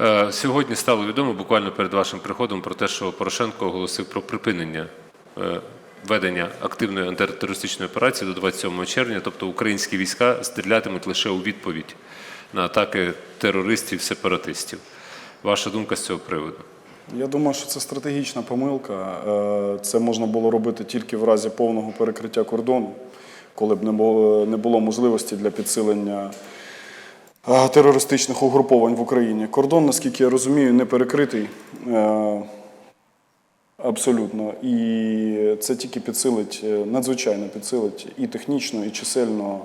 Е, Сьогодні стало відомо буквально перед вашим приходом про те, що Порошенко оголосив про припинення е, ведення активної антитерористичної операції до 27 червня, тобто українські війська стрілятимуть лише у відповідь на атаки терористів-сепаратистів. Ваша думка з цього приводу? Я думаю, що це стратегічна помилка. Е, Це можна було робити тільки в разі повного перекриття кордону, коли б не було, можливості для підсилення терористичних угруповань в Україні. Кордон, наскільки я розумію, не перекритий е, абсолютно. І це тільки підсилить, е, надзвичайно підсилить і технічно, і чисельно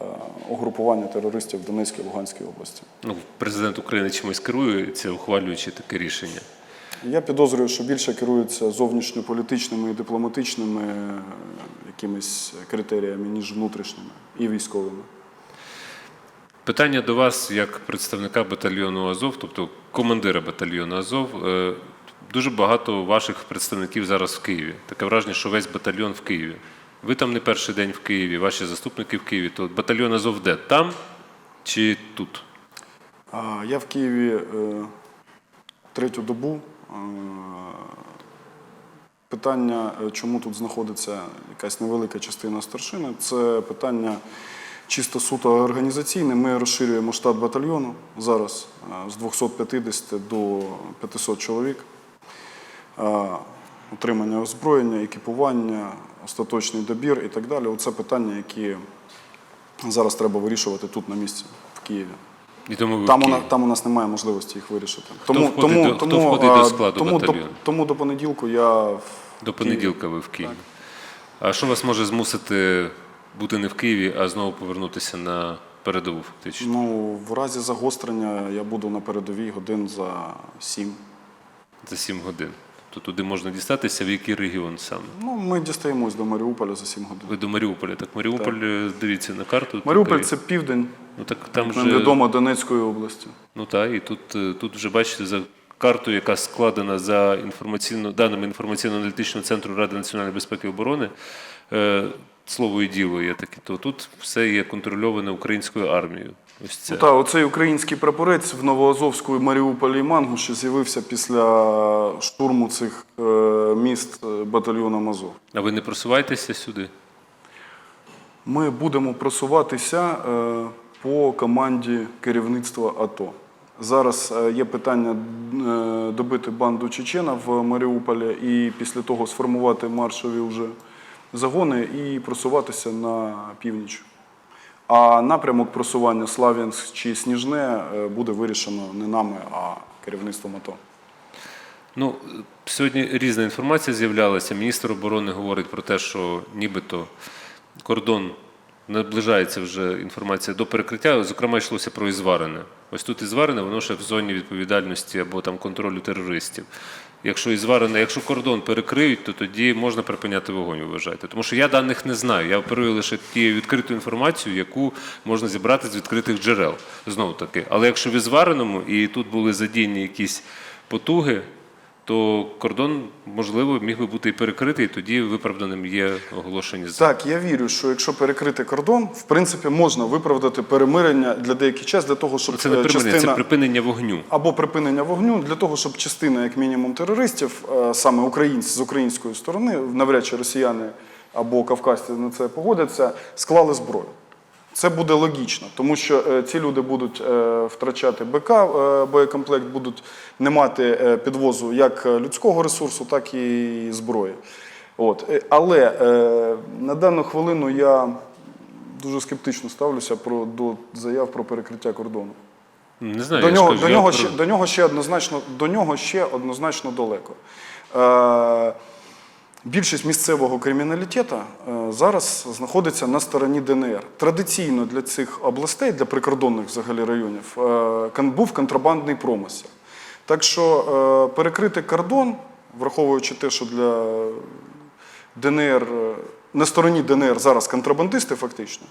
е, угрупування терористів в Донецькій Луганській області. Ну, президент України чимось керується, ухвалюючи таке рішення. Я підозрюю, що більше керуються зовнішньополітичними і дипломатичними е, якимись критеріями, ніж внутрішніми і військовими. Питання до вас як представника батальйону Азов, тобто командира батальйону Азов. Е, Дуже багато ваших представників зараз в Києві. Таке враження, що весь батальйон в Києві. Ви там не перший день в Києві, ваші заступники в Києві. То батальйон Азов де? Там чи тут? Я в Києві е, третю добу. Е, Питання, чому тут знаходиться якась невелика частина старшини, це питання чисто суто організаційне. Ми розширюємо штат батальйону зараз е, з 250 до 500 чоловік. Е, Утримання озброєння, екіпування, остаточний добір і так далі. Оце питання, які зараз треба вирішувати тут на місці, в Києві. І тому Там у, нас, там у нас немає можливості їх вирішити. входить до- хто входить до складу тому, батальйону? тому до понеділку я в До Києві. понеділка ви в Києві. А що вас може змусити бути не в Києві, а знову повернутися на передову фактично? Ну, в разі загострення я буду на передовій годин за сім. За 7 годин. То туди можна дістатися, в який регіон саме? Ну, ми дістаємось до Маріуполя за сім годин. Ви до Маріуполя. Так Маріуполь, е, дивіться на карту. Маріуполь це південь, Ну так там вже відомо, Донецької області. ну так, і тут, е, тут вже бачите за картою, яка складена за інформаційно даними інформаційно-аналітичного центру Ради національної безпеки і оборони. Слово і діло є таке, то тут все є контрольоване українською армією. Ось це. Ну, так, оцей український прапорець в Новоазовську, Маріуполі і Мангуші з'явився після штурму цих е, міст е, батальйоном Азов. А ви не просуваєтеся сюди? Ми будемо просуватися е, по команді керівництва АТО. Зараз є питання добити банду Чечена в Маріуполі і після того сформувати маршові вже загони і просуватися на північ. А напрямок просування Слав'янськ чи Сніжне е, буде вирішено не нами, а керівництвом АТО. Ну, сьогодні різна інформація з'являлася. Міністр оборони говорить про те, що нібито кордон наближається вже інформація до перекриття. Зокрема, йшлося про Ізварене. Ось тут Ізварене, воно ще в зоні відповідальності або там контролю терористів. Якщо Ізварене, якщо кордон перекриють, то тоді можна припиняти вогонь, ви вважаєте. Тому що я даних не знаю. Я оперую лише тією відкритою інформацією, яку можна зібрати з відкритих джерел. Знову таки. Але якщо в Ізвареному і тут були задіяні якісь потуги, то кордон, можливо, міг би бути і перекритий, і тоді виправданим є оголошення Так, я вірю, що якщо перекрити кордон, в принципі, можна виправдати перемирення для деякий час для того, щоб це не е, примирення, частина це припинення вогню. або припинення вогню для того, щоб частина, як мінімум, терористів, е, саме українці з української сторони, навряд чи росіяни або кавказці на це погодяться, склали зброю. Це буде логічно, тому що е, ці люди будуть е, втрачати БК, е, боєкомплект, будуть не мати підвозу як людського ресурсу, так і зброї. От. Але на дану хвилину я дуже скептично ставлюся про, до заяв про перекриття кордону. Не знаю, До я нього, кажу, до, нього про- ще, до, нього ще однозначно, до нього ще однозначно далеко. Е, більшість місцевого криміналітету е, зараз знаходиться на стороні ДНР. Традиційно для цих областей, для прикордонних взагалі районів, е, був контрабандний промисел. Так що е, перекрити кордон, враховуючи те, що для ДНР, на стороні ДНР зараз контрабандисти фактично,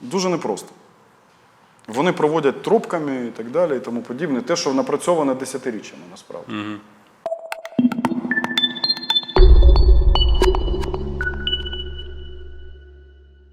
дуже непросто. Вони проводять тропками і так далі, і тому подібне. Те, що напрацьоване десятиріччями насправді.